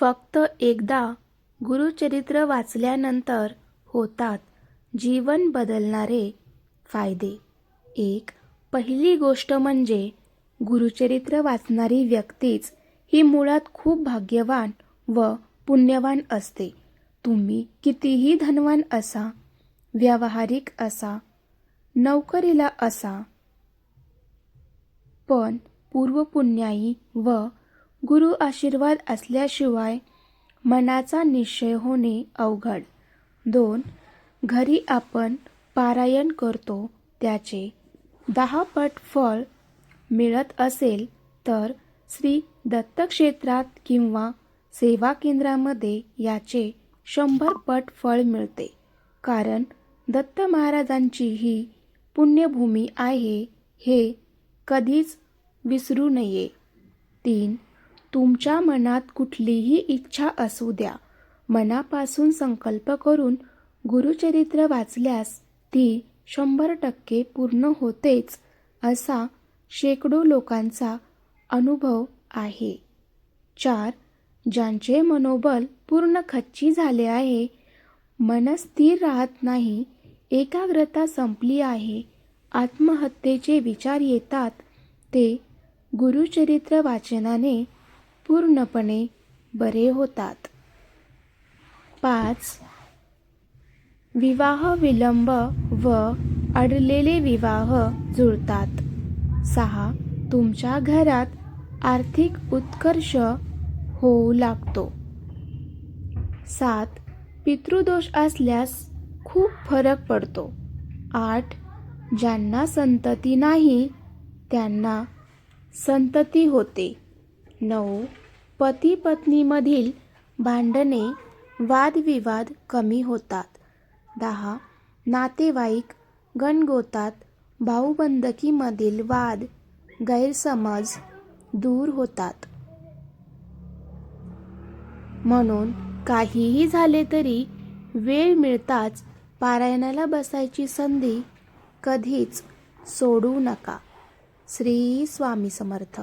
फक्त एकदा गुरुचरित्र वाचल्यानंतर होतात जीवन बदलणारे फायदे. एक पहिली गोष्ट म्हणजे गुरुचरित्र वाचणारी व्यक्तीच ही मुळात खूप भाग्यवान व पुण्यवान असते. तुम्ही कितीही धनवान असा व्यावहारिक असा नोकरीला असा पण पूर्वपुण्याई व गुरु आशीर्वाद असल्याशिवाय मनाचा निश्चय होणे अवघड. दोन घरी आपण पारायण करतो त्याचे दहा पट फळ मिळत असेल तर श्री दत्तक्षेत्रात किंवा सेवा केंद्रामध्ये याचे शंभर पट फळ मिळते. कारण दत्त महाराजांची ही पुण्यभूमी आहे हे कधीच विसरू नये. तीन तुमच्या मनात कुठलीही इच्छा असू द्या. मनापासून संकल्प करून गुरुचरित्र वाचल्यास ती शंभर टक्के पूर्ण होतेच असा शेकडो लोकांचा अनुभव आहे. चार ज्यांचे मनोबल पूर्ण खच्ची झाले आहे मन स्थिर राहत नाही एकाग्रता संपली आहे आत्महत्येचे विचार येतात ते गुरुचरित्र वाचनाने पूर्णपणे बरे होतात. पाच. विवाह विलंब व अडलेले विवाह जुळतात. सहा. तुमच्या घरात आर्थिक उत्कर्ष होऊ लागतो. सात. पितृदोष असल्यास खूप फरक पडतो. आठ. ज्यांना संतती नाही त्यांना संतती होते. नऊ. पती पत्नीमधील भांडणे वादविवाद कमी होतात. दहा. नातेवाईक गणगोतात भाऊबंदकीमधील वाद गैरसमज दूर होतात. म्हणून काहीही झाले तरी वेळ मिळताच पारायणाला बसायची संधी कधीच सोडू नका. श्री स्वामी समर्थ.